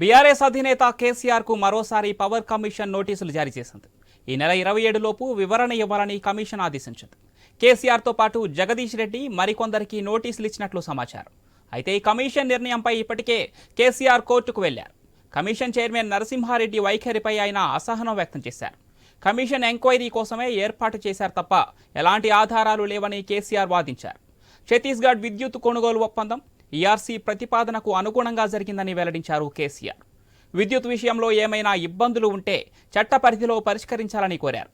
BRS అధినేత కేసీఆర్కు మరోసారి పవర్ కమిషన్ నోటీసులు జారీ చేసింది. ఈ నెల ఇరవై ఏడులోపు వివరణ ఇవ్వాలని కమిషన్ ఆదేశించింది. కేసీఆర్తో పాటు జగదీష్ రెడ్డి మరికొందరికి నోటీసులు ఇచ్చినట్లు సమాచారం. అయితే ఈ కమిషన్ నిర్ణయంపై ఇప్పటికే కేసీఆర్ కోర్టుకు వెళ్ళారు. కమిషన్ చైర్మన్ నరసింహారెడ్డి వైఖరిపై ఆయన అసహనం వ్యక్తం చేశారు. కమిషన్ ఎంక్వైరీ కోసమే ఏర్పాటు చేశారు తప్ప ఎలాంటి ఆధారాలు లేవని కేసీఆర్ వాదించారు. ఛత్తీస్గఢ్ విద్యుత్ కొనుగోలు ఒప్పందం ఈఆర్సీ ప్రతిపాదనకు అనుగుణంగా జరిగిందని వెల్లడించారు కేసీఆర్. విద్యుత్ విషయంలో ఏమైనా ఇబ్బందులు ఉంటే చట్ట పరిధిలో పరిష్కరించాలని కోరారు.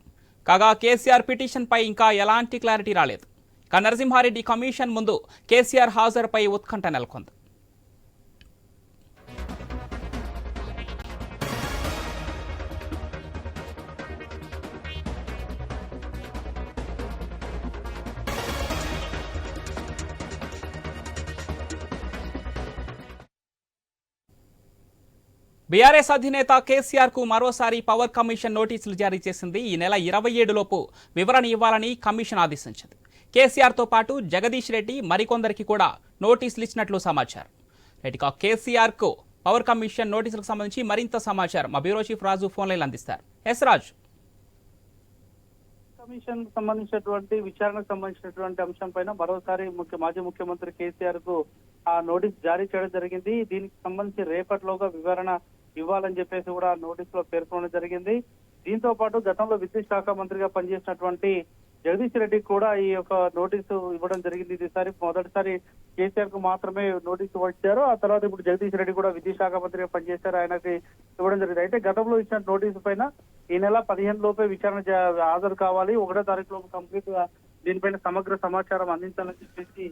కాగా కేసీఆర్ పిటిషన్పై ఇంకా ఎలాంటి క్లారిటీ రాలేదు. ఇక నరసింహారెడ్డి కమిషన్ ముందు కేసీఆర్ హాజరుపై ఉత్కంఠ నెలకొంది. బీఆర్ఎస్ అధినేత కేసీఆర్కు మరోసారి పవర్ కమిషన్ నోటీసులు జారీ చేసింది ఈ నెల ఇరవై ఏడులోపు వివరణ ఇవ్వాలని కమిషన్ ఆదేశించింది. కేసీఆర్తో పాటు జగదీష్ రెడ్డి మరికొందరికి కూడా నోటీసులు ఇచ్చినట్లు సమాచారం. రైట్గా కేసీఆర్కు పవర్ కమిషన్ నోటీసులకు సంబంధించి మరింత సమాచారం మా bureau chief Raju phone line అందిస్తారు. ఎస్ రాజు. కమిషన్ సంబంధించినటువంటి విచారణకు సంబంధించినటువంటి అంశం పైన మరోసారి ముఖ్య మాజీ ముఖ్యమంత్రి కేసీఆర్కు ఆ నోటీస్ జారీ చేయడం జరిగింది. దీనికి సంబంధించి రేపటిలోగా వివరణ ఇవ్వాలని చెప్పేసి కూడా నోటీస్లో పేర్కొనడం జరిగింది. దీంతో పాటు గతంలో విద్యుత్ శాఖ మంత్రిగా పనిచేసినటువంటి జగదీష్ రెడ్డి కూడా ఈ యొక్క నోటీసు ఇవ్వడం జరిగింది. ఈసారి మొదటిసారి కేసీఆర్కు మాత్రమే నోటీసు ఇచ్చారు. ఆ తర్వాత ఇప్పుడు జగదీష్ రెడ్డి కూడా విద్యుత్ శాఖ మంత్రిగా పనిచేశారు. ఆయనకి ఇవ్వడం జరిగింది. అయితే గతంలో ఇచ్చిన నోటీసు పైన ఈ నెల పదిహేను లోపే విచారణ హాజరు కావాలి. ఒకటో తారీఖు లోపు కంప్లీట్గా దీనిపైన సమగ్ర సమాచారం అందించాలని చెప్పేసి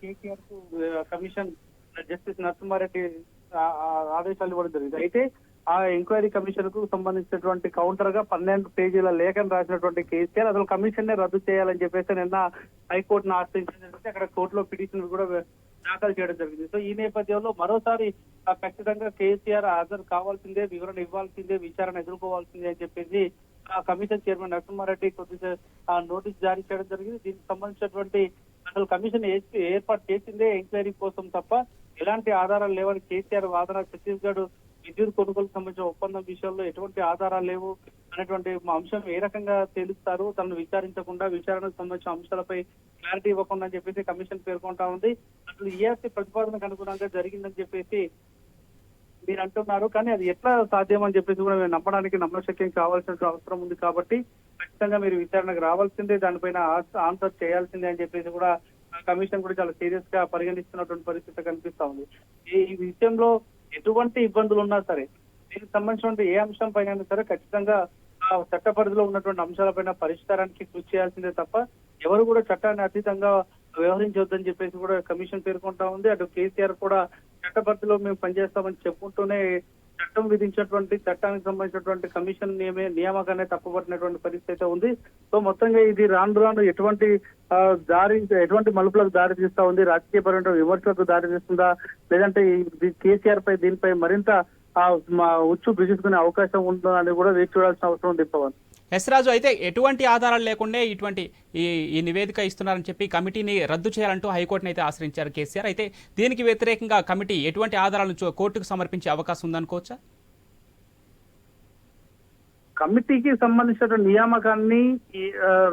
కేసీఆర్కు కమిషన్ జస్టిస్ నరసింహారెడ్డి ఆదేశాలు ఇవ్వడం జరిగింది. అయితే ఆ ఎంక్వైరీ కమిషన్కు సంబంధించినటువంటి కౌంటర్గా పన్నెండు పేజీల లేఖను రాసినటువంటి కేసీఆర్ అసలు కమిషన్ నే రద్దు చేయాలని చెప్పేసి నిన్న హైకోర్టును ఆశ్రయించడం అక్కడ కోర్టులో పిటిషన్ కూడా దాఖలు చేయడం జరిగింది. సో ఈ నేపథ్యంలో మరోసారి ఖచ్చితంగా కేసీఆర్ హాజరు కావాల్సిందే వివరణ ఇవ్వాల్సిందే విచారణ ఎదుర్కోవాల్సిందే అని చెప్పేసి ఆ కమిషన్ చైర్మన్ నరసింహారెడ్డి కొద్దిగా నోటీస్ జారీ చేయడం జరిగింది. దీనికి సంబంధించినటువంటి అసలు కమిషన్ ఏర్పాటు చేసిందే ఎంక్వైరీ కోసం తప్ప ఎలాంటి ఆధారాలు లేవని కేసీఆర్ వాదన ఛత్తీస్గఢ్ విద్యుత్ కొనుగోలుకు సంబంధించిన ఒప్పందం విషయంలో ఎటువంటి ఆధారాలు లేవు అనేటువంటి అంశం ఏ రకంగా తేలుస్తారు? తనను విచారించకుండా విచారణకు సంబంధించిన అంశాలపై క్లారిటీ ఇవ్వకుండా అని చెప్పేసి కమిషన్ పేర్కొంటా ఉంది. అసలు ఈఆర్సీ ప్రతిపాదనకు అనుగుణంగా జరిగిందని చెప్పేసి మీరు అంటున్నారు. కానీ అది ఎట్లా సాధ్యం అని చెప్పేసి కూడా మేము నమ్మడానికి నమ్మశక్యం కావాల్సిన అవసరం ఉంది కాబట్టి ఖచ్చితంగా మీరు విచారణకు రావాల్సిందే. దానిపైన ఆన్సర్ చేయాల్సిందే అని చెప్పేసి కూడా కమిషన్ కూడా చాలా సీరియస్గా పరిగణిస్తున్నటువంటి పరిస్థితి కనిపిస్తా ఉంది. ఈ విషయంలో ఎటువంటి ఇబ్బందులు ఉన్నా సరే దీనికి సంబంధించినటువంటి ఏ అంశం పైన సరే ఖచ్చితంగా ఆ చట్ట పరిధిలో ఉన్నటువంటి అంశాలపైన పరిష్కారానికి కృషి చేయాల్సిందే తప్ప ఎవరు కూడా చట్టాన్ని అతీతంగా వ్యవహరించవద్దని చెప్పేసి కూడా కమిషన్ పేర్కొంటా ఉంది. అటు కేసీఆర్ కూడా చట్ట పరిధిలో మేము పనిచేస్తామని చెప్పుకుంటూనే చట్టం విధించినటువంటి చట్టానికి సంబంధించినటువంటి కమిషన్ నియమే నియామకాన్ని తప్పుపట్టినటువంటి పరిస్థితి అయితే ఉంది. సో మొత్తంగా ఇది రాను రాను ఎటువంటి దారి ఎటువంటి మలుపులకు దారి తీస్తా ఉంది? రాజకీయపరమైన విమర్శలకు దారి తీస్తుందా? లేదంటే కేసీఆర్ పై దీనిపై మరింత ఉచ్చు బిగుసుకునే అవకాశం ఉందా అని కూడా వేచి చూడాల్సిన అవసరం ఉంది పవన్. ఎస్ రాజు అయితే ఎటువంటి ఆధారాలు లేకుండా ఇటువంటి ఈ ఈ నివేదిక ఇస్తున్నారని చెప్పి కమిటీని రద్దు చేయాలంటూ హైకోర్టును అయితే ఆశ్రయించారు కేసీఆర్. అయితే దీనికి వ్యతిరేకంగా కమిటీ ఎటువంటి ఆధారాలను చూ- కోర్టుకు సమర్పించే అవకాశం ఉందనుకోవచ్చా? కమిటీకి సంబంధించిన నియామకాన్ని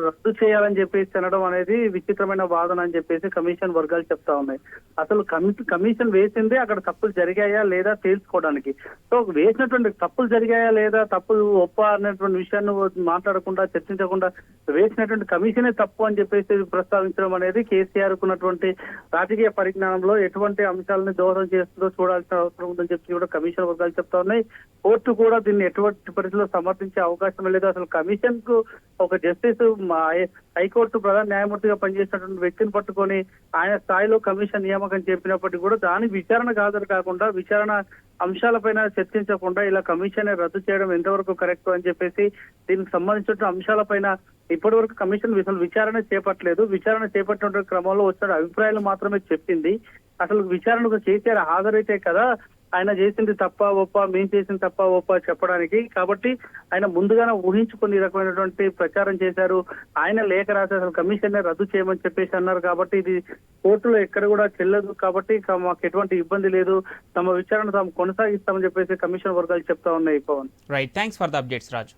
రద్దు చేయాలని చెప్పేసి అనడం అనేది విచిత్రమైన వాదన అని చెప్పేసి కమిషన్ వర్గాలు చెప్తా ఉన్నాయి. అసలు కమిటీ కమిషన్ వేసిందే అక్కడ తప్పులు జరిగాయా లేదా తెలుసుకోవడానికి? సో వేసినటువంటి తప్పులు జరిగాయా లేదా తప్పులు ఒప్ప అనేటువంటి విషయాన్ని మాట్లాడకుండా చర్చించకుండా వేసినటువంటి కమిషనే తప్పు అని చెప్పేసి ప్రస్తావించడం అనేది కేసీఆర్ ఉన్నటువంటి రాజకీయ పరిజ్ఞానంలో ఎటువంటి అంశాలను దోహదం చేస్తుందో చూడాల్సిన అవసరం ఉందని చెప్పి కూడా కమిషన్ వర్గాలు చెప్తా ఉన్నాయి. కోర్టు కూడా దీన్ని ఎటువంటి పరిస్థితిలో సమర్థించే అవకాశం లేదు. అసలు కమిషన్కు ఒక జస్టిస్ హైకోర్టు ప్రధాన న్యాయమూర్తిగా పనిచేసినటువంటి వ్యక్తిని పట్టుకొని ఆయన స్థాయిలో కమిషన్ నియామకం చెప్పినప్పటికీ కూడా దాని విచారణ హాజరు కాకుండా విచారణ అంశాలపైన చర్చించకుండా ఇలా కమిషన్ రద్దు చేయడం ఎంతవరకు కరెక్ట్ అని చెప్పేసి దీనికి సంబంధించిన అంశాలపైన ఇప్పటి వరకు కమిషన్ అసలు విచారణ చేపట్టలేదు. విచారణ చేపట్టిన క్రమంలో వచ్చిన అభిప్రాయాలు మాత్రమే చెప్పింది. అసలు విచారణకు కేసీఆర్ హాజరైతే కదా ఆయన చేసింది తప్ప ఒప్ప మేము చేసింది తప్ప ఒప్ప చెప్పడానికి. కాబట్టి ఆయన ముందుగానే ఊహించుకుని రకమైనటువంటి ప్రచారం చేశారు. ఆయన లేఖ రాసి అసలు కమిషన్ రద్దు చేయమని చెప్పేసి అన్నారు కాబట్టి ఇది కోర్టులో ఎక్కడ కూడా చెల్లదు. కాబట్టి మాకు ఎటువంటి ఇబ్బంది లేదు. తమ విచారణ తాము కొనసాగిస్తామని చెప్పేసి కమిషన్ వర్గాలు చెప్తా ఉన్నాయి Pawan. Right thanks for the updates Raju